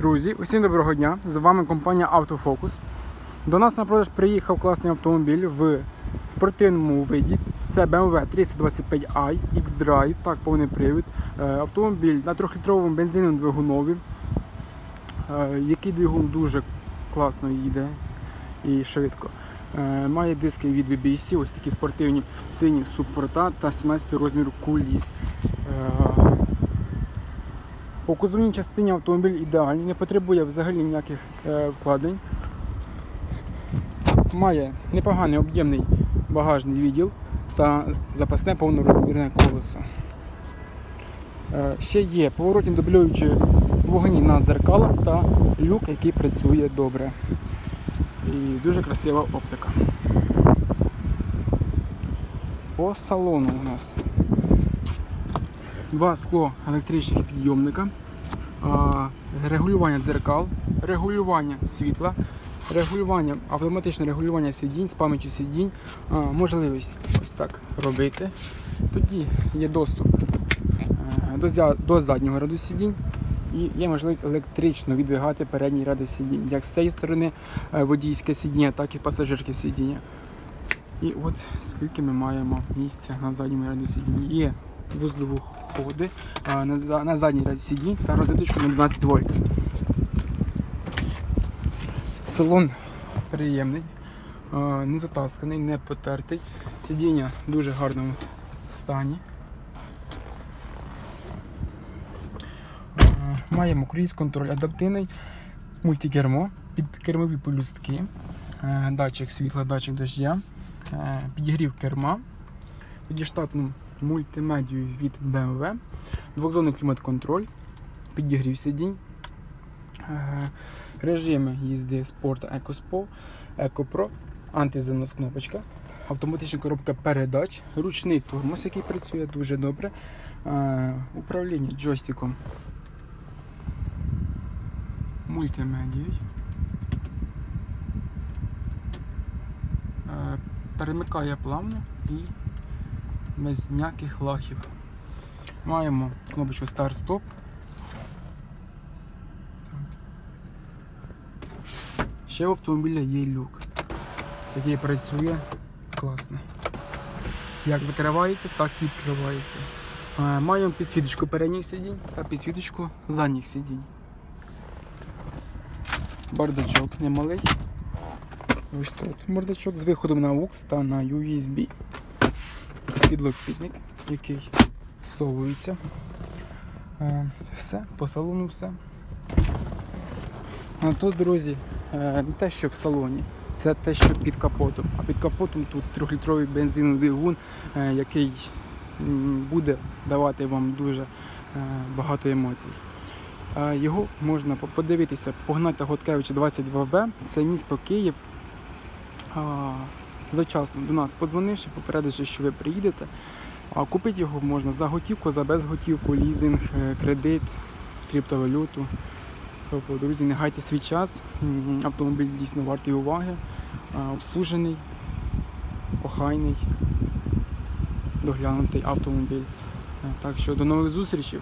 Друзі, усім доброго дня! З вами компанія Автофокус. До нас на продаж приїхав класний автомобіль в спортивному виді. Це BMW 325i X-Drive, так, повний привід. Е, Автомобіль на 3-літровому бензиновому двигунові, е, який двигун дуже класно їде і швидко. Е, Має диски від BBC, ось такі спортивні сині суппорта та 17 розміру куліс. По кузовній частині автомобіль ідеальний, не потребує взагалі ніяких е, вкладень. Має непоганий об'ємний багажний відділ та запасне повнорозмірне колесо. Е, ще є поворотні дублюючі вогні на дзеркалах та люк, який працює добре. І дуже красива оптика. По салону у нас два скло електричних підйомника, регулювання дзеркал, регулювання світла, регулювання, автоматичне регулювання сидінь з пам'яттю сидінь, можливість ось так робити. Тоді є доступ е, до, заднього ряду сидінь. І є можливість електрично відвигати передній ряди сидінь, як з цієї сторони е, водійське сидіння, так і пасажирське сидіння. І от скільки ми маємо місця на задньому ряду сидінь. Є вузловоходи а, на, задній ряд сидінь та розеточку на 12 вольт. Салон приємний, не затасканий, не потертий. Сидіння в дуже гарному стані. Маємо круїз контроль адаптивний, мультикермо, підкермові полюстки, е, датчик світла, датчик дождя, е, підігрів керма, тоді мультимедію від BMW, двохзонний клімат-контроль, підігрів сидінь, е, режими їзди спорт EcoSpo, EcoPro, антизанос кнопочка, автоматична коробка передач, ручний тормоз, який працює дуже добре, е, управління джойстиком мультимедією. Е, перемикає плавно і без ніяких лахів. Маємо кнопочку старт-стоп. Ще в автомобіля є люк, який працює класно. Як закривається, так і відкривається. Е, Маємо підсвіточку передніх сидінь та підсвіточку задніх сидінь. Бардачок немалий. Ось тут бардачок з виходом на AUX та на USB. Підлокітник, який всовується. Е, Все, по салону все. А тут, друзі, е, не те, що в салоні, це те, що під капотом. А під капотом тут трьохлітровий бензиновий двигун, е, який буде давати вам дуже багато емоцій. Його можна подивитися, погнати Готкевича 22Б, це місто Київ. Завчасно до нас подзвонивши, попередивши, що ви приїдете. А купити його можна за готівку, за безготівку, лізинг, е, кредит, криптовалюту. Тобто, друзі, не гайте свій час. Автомобіль дійсно вартий уваги, обслужений, охайний, доглянутий автомобіль. Так що до нових зустрічей.